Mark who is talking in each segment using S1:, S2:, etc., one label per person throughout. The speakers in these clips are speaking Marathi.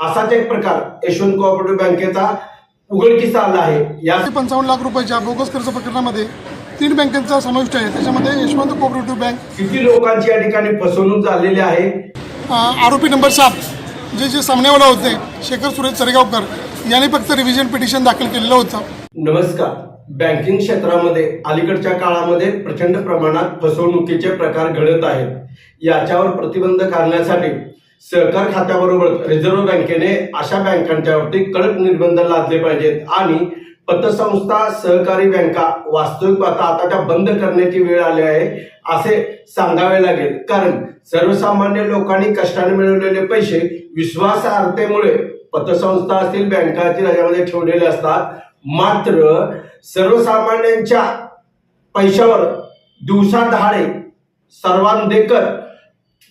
S1: असाच एक प्रकार यशवंत कोऑपरेटिव्ह बँकेचा उघडकीस आला आहे. या
S2: पंचावन्न लाख रुपयाच्या बोगस कर्ज प्रकरणामध्ये तीन बँकांचा समाविष्ट आहे. त्याच्यामध्ये यशवंत कोऑपरेटिव्ह बँक
S1: किती लोकांची या ठिकाणी फसवणूक झालेली आहे?
S2: आरोपी नंबर सात जे जे सामनेवाला होते शेखर सुरेश चरेगावकर यांनी फक्त रिव्हिजन पिटिशन दाखल केलेलं होतं.
S1: नमस्कार. बँकिंग क्षेत्रामध्ये अलीकडच्या काळामध्ये प्रचंड प्रमाणात फसवणुकीचे प्रकार घडत आहेत. याच्यावर प्रतिबंध करण्यासाठी सहकार खात्याबरोबर रिझर्व्ह बँकेने अशा बँकांच्यावरती कडक निर्बंध लादले पाहिजेत आणि पतसंस्था सहकारी बँका वास्तविक पाहता आता त्या बंद करण्याची वेळ आली आहे असे सांगावे लागेल. कारण सर्वसामान्य लोकांनी कष्टाने मिळवलेले पैसे विश्वासार्हतेमुळे पतसंस्था असतील बँका असतील याच्यामध्ये ठेवलेले असतात. मात्र सर्वसामान्यांच्या पैशावर दिवसा दहाडे सर्वांदेकर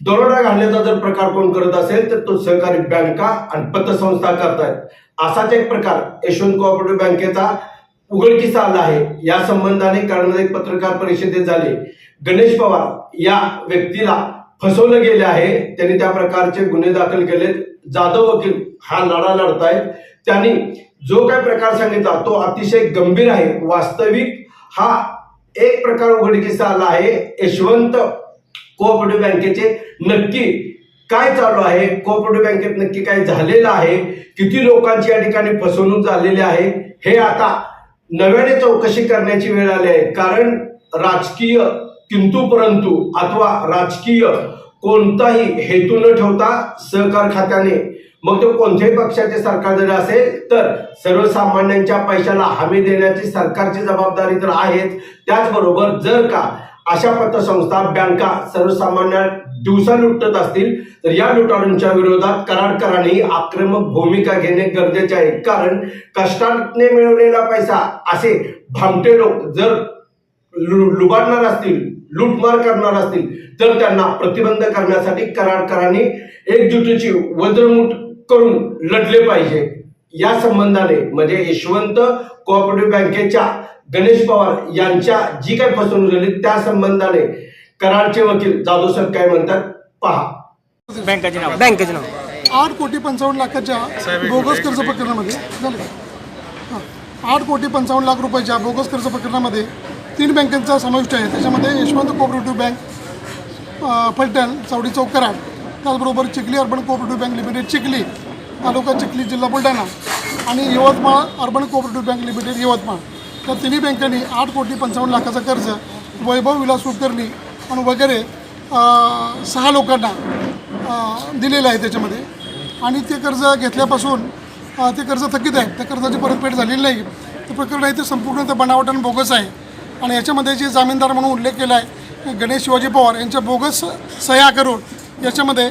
S1: दरोडा घालण्याचा जर प्रकार कोण करत असेल तर तो सहकारी बँका आणि पतसंस्था करतायत. असाच एक प्रकार यशवंत कोऑपरेटिव्ह बँकेचा उघडकीस आला आहे. या संबंधाने कारण एक पत्रकार परिषदेत झाले. गणेश पवार या व्यक्तीला फसवलं गेले आहे. त्यांनी त्या प्रकारचे गुन्हे दाखल केलेत. जाधव वकील हा लढा लढतायत. त्यांनी जो काय प्रकार सांगितला तो अतिशय गंभीर आहे. वास्तविक हा एक प्रकार उघडकीस आला आहे. यशवंत कोऑपरेटिव्ह बँकेचे नक्की काय चालू आहे? कोऑपरेटिव्ह बँकेत नक्की काय झालेलं आहे? किती लोकांची या ठिकाणी फसवणूक झालेली आहे? हे आता नव्याने चौकशी करण्याची वेळ आली आहे. कारण राजकीय किंतु परंतु अथवा राजकीय कोणताही हेतू न ठेवता सहकार खात्याने मग तो कोणत्याही पक्षाचे सरकार जरी असेल तर सर्वसामान्यांच्या पैशाला हमी देण्याची सरकारची जबाबदारी तर आहेच. त्याचबरोबर जर का अशा पतसंस्था बँका सर्वसामान्य दिवसा लुटत असतील तर या लुटारूंच्या विरोधात कराडकरांनी आक्रमक भूमिका घेणे गरजेचे आहे. कारण कष्टाने मिळवलेला पैसा असे भामटे लोक जर लु- लुबाडणार असतील लूटमार करणार असतील तर त्यांना प्रतिबंध करण्यासाठी कराडकरांनी एकजुटीची वज्रमुठ करून लढले पाहिजे. या संबंधाने म्हणजे यशवंत कोऑपरेटिव्ह बँकेच्या गणेश पवार यांच्या जी काही फसवणूक झाली त्या संबंधाने कराडचे वकील जाधव साहेब काय म्हणतात पहा.
S3: बँकाचे नाव. बँकेचे नाव.
S2: आठ कोटी पंचावन्न लाखाच्या बोगस कर्ज प्रकरणामध्ये झालं? हां. आठ कोटी पंचावन्न लाख रुपयाच्या बोगस कर्ज प्रकरणामध्ये तीन बँकांचा समाविष्ट आहे. त्याच्यामध्ये यशवंत कोऑपरेटिव्ह बँक अ, फलटण चावडी चौक कराड त्याचबरोबर Chikhli urban cooperative bank limited Chikhli तालुका चिखली जिल्हा बुलढाणा आणि Yavatmal urban cooperative bank limited Yavatmal. त्या तिन्ही बँकांनी आठ कोटी पंचावन्न लाखाचं कर्ज वैभव विलास कुलकर्णी आणि वगैरे सहा लोकांना दिलेलं आहे त्याच्यामध्ये. आणि ते कर्ज घेतल्यापासून ते कर्ज थकीत आहे त्या कर्जाची परतफेड झालेली नाही. ते प्रकरण आहे ते संपूर्ण ते बनावट आणि बोगस आहे. आणि याच्यामध्ये जे जामीनदार म्हणून उल्लेख केला आहे गणेश शिवाजी पवार यांच्या बोगस सह्या करून याच्यामध्ये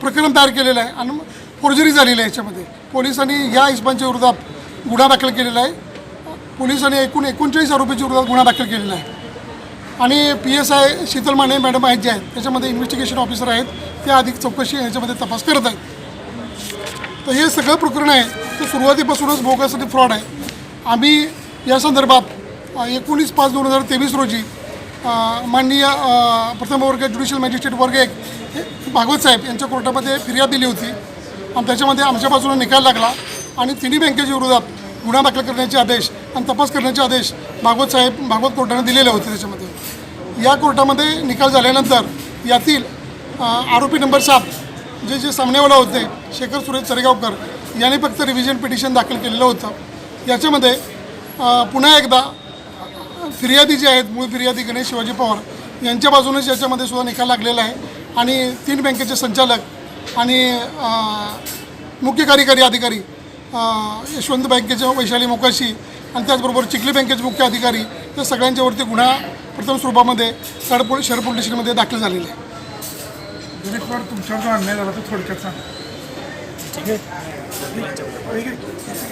S2: प्रकरण तयार केलेलं आहे. आणि फोर्जरी झालेली आहे याच्यामध्ये. पोलिसांनी या इस्मांच्या विरोधात गुन्हा दाखल केलेला आहे. पोलिसांनी एकूण एकोणचाळीस आरोपीच्या विरोधात गुन्हा दाखल केलेला आहे. आणि P S I Sheetal Mane madam आहेत जे आहेत त्याच्यामध्ये इन्व्हेस्टिगेशन ऑफिसर आहेत ते अधिक चौकशी याच्यामध्ये तपास करत आहेत. तर हे सगळं प्रकरण आहे ते सुरुवातीपासूनच बोगस आणि फ्रॉड आहे. आम्ही या संदर्भात एकोणीस पाच दोन हजार तेवीस रोजी माननीय प्रथम वर्ग ज्युडिशियल मॅजिस्ट्रेट वर्ग एक हे भागवत साहेब यांच्या कोर्टामध्ये फिर्याद दिली होती. आणि त्याच्यामध्ये आमच्या बाजूने निकाल लागला आणि तिन्ही बँकेच्या विरोधात गुन्हा दाखल करण्याचे आदेश आणि तपास करण्याचे आदेश भागवत साहेब भागवत कोर्टाने दिलेले होते त्याच्यामध्ये. या कोर्टामध्ये निकाल झाल्यानंतर यातील आरोपी नंबर सात जे जे सामनेवाला होते शेखर सुरेश चरेगावकर यांनी फक्त रिव्हिजन पिटिशन दाखल केलेलं होतं. याच्यामध्ये पुन्हा एकदा फिर्यादी जे आहेत मूळ फिर्यादी गणेश शिवाजी पवार यांच्या बाजूनेच याच्यामध्ये सुद्धा निकाल लागलेला आहे. आणि तीन बँकेचे संचालक आणि मुख्य कार्यकारी अधिकारी यशवंत बँकेचे वैशाली मोकाशी आणि त्याचबरोबर चिखली बँकेचे मुख्य अधिकारी या सगळ्यांच्यावरती गुन्हा प्रथम स्वरूपामध्ये पोलीस शहर पोलीस स्टेशनमध्ये दाखल झालेला आहे.
S4: तुमच्यावर जो अन्याय झाला तो थोडक्यात सांगा. ठीक आहे. ठीक आहे.